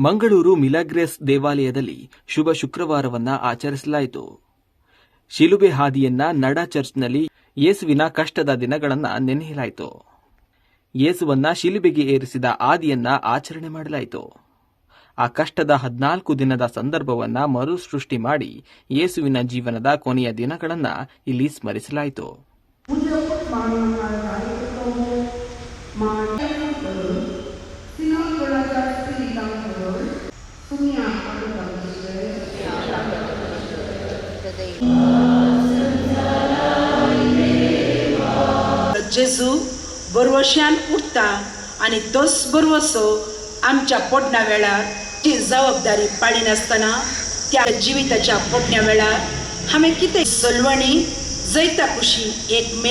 ಮಂಗಳೂರು ಮಿಲಾಗ್ರೆಸ್ ದೇವಾಲಯದಲ್ಲಿ ಶುಭ ಶುಕ್ರವಾರವನ್ನ ಆಚರಿಸಲಾಯಿತು. ಶಿಲುಬೆ ಹಾದಿಯನ್ನ ನಡ ಚರ್ಚ್ನಲ್ಲಿ ಯೇಸುವಿನ ಕಷ್ಟದ ದಿನಗಳನ್ನ ನೆನೆಯಲಾಯಿತು. ಯೇಸುವನ್ನ ಶಿಲುಬೆಗೆ ಏರಿಸಿದ ಆದಿಯನ್ನ ಆಚರಣೆ ಮಾಡಲಾಯಿತು. ಆ ಕಷ್ಟದ ಹದಿನಾಲ್ಕು ದಿನದ ಸಂದರ್ಭವನ್ನ ಮರುಸೃಷ್ಟಿ ಮಾಡಿ ಯೇಸುವಿನ ಜೀವನದ ಕೊನೆಯ ದಿನಗಳನ್ನ ಇಲ್ಲಿ ಸ್ಮರಿಸಲಾಯಿತು. जेजू बरवश्यान उठता आनी तोच बरवसो आमच्या पोटण्या वेळार ती जबाबदारी पाळिनासतना त्या जिविताच्या पोटण्या वेळार हांवें कितें सलवणी जैता कुशी एक मे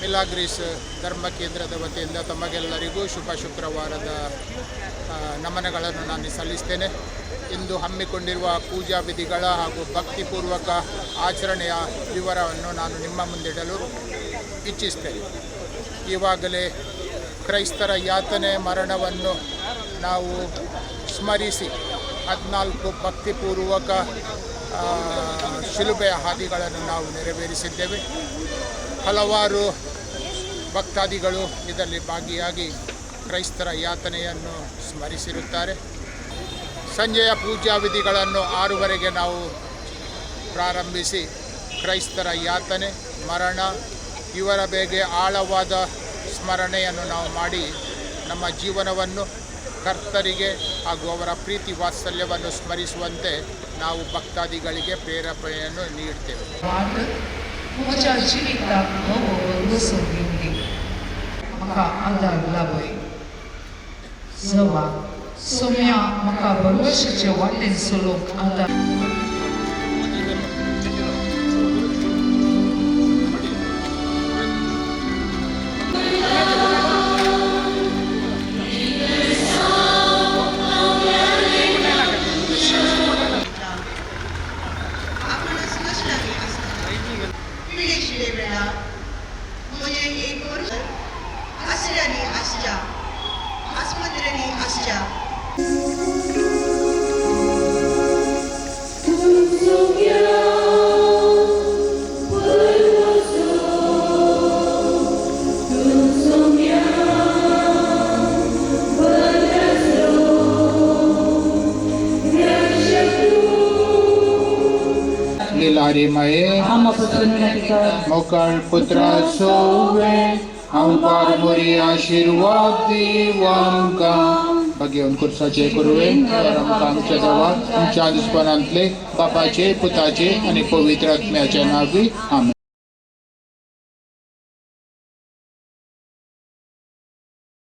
ಮಿಲಾಗ್ರೀಸ್ ಧರ್ಮ ಕೇಂದ್ರದ ವತಿಯಿಂದ ತಮಗೆಲ್ಲರಿಗೂ ಶುಭ ಶುಕ್ರವಾರದ ನಮನಗಳನ್ನು ನಾನು ಸಲ್ಲಿಸ್ತೇನೆ. ಇಂದು ಹಮ್ಮಿಕೊಂಡಿರುವ ಪೂಜಾ ವಿಧಿಗಳ ಹಾಗೂ ಭಕ್ತಿಪೂರ್ವಕ ಆಚರಣೆಯ ವಿವರವನ್ನು ನಾನು ನಿಮ್ಮ ಮುಂದಿಡಲು ಇಚ್ಛಿಸ್ತೇನೆ. ಈವಾಗಲೇ ಕ್ರೈಸ್ತರ ಯಾತನೆ ಮರಣವನ್ನು ನಾವು ಸ್ಮರಿಸಿ, ಹದಿನಾಲ್ಕು ಭಕ್ತಿಪೂರ್ವಕ ಶಿಲುಬೆಯ ಹಾದಿಗಳನ್ನು ನಾವು ನೆರವೇರಿಸಿದ್ದೇವೆ. ಹಲವಾರು ಭಕ್ತಾದಿಗಳು ಇದರಲ್ಲಿ ಭಾಗಿಯಾಗಿ ಕ್ರೈಸ್ತರ ಯಾತನೆಯನ್ನು ಸ್ಮರಿಸಿರುತ್ತಾರೆ. ಸಂಜೆಯ ಪೂಜಾ ವಿಧಿಗಳನ್ನು ಆರೂವರೆಗೆ ನಾವು ಪ್ರಾರಂಭಿಸಿ ಕ್ರೈಸ್ತರ ಯಾತನೆ, ಮರಣ, ಇವರ ಬೇಗೆ ಆಳವಾದ ಸ್ಮರಣೆಯನ್ನು ನಾವು ಮಾಡಿ ನಮ್ಮ ಜೀವನವನ್ನು ಕರ್ತರಿಗೆ ಹಾಗೂ ಅವರ ಪ್ರೀತಿ ವಾತ್ಸಲ್ಯವನ್ನು ಸ್ಮರಿಸುವಂತೆ ನಾವು ಭಕ್ತಾದಿಗಳಿಗೆ ಪ್ರೇರೇಪಣೆಯನ್ನು ನೀಡ್ತೇವೆ. maka Allah-labui. Zawa, sumya maka barusha ce wannan suluk Allah. मुझे एक और एक वर्ष आसल्यानी आसच्या आसमंत्र्यांनी आसच्या Lilarimay, Mokar Putra Sobe, हम पारमुरी आशीर्वाद दीवांका. बगे उनको सचे करोगे और हम काम चलवा परमत आमच्या देवा तुमच्या दुस्पणांतले बापाचे, पुताचे अनेक पवित्र आत्म्याच्या नावी हमें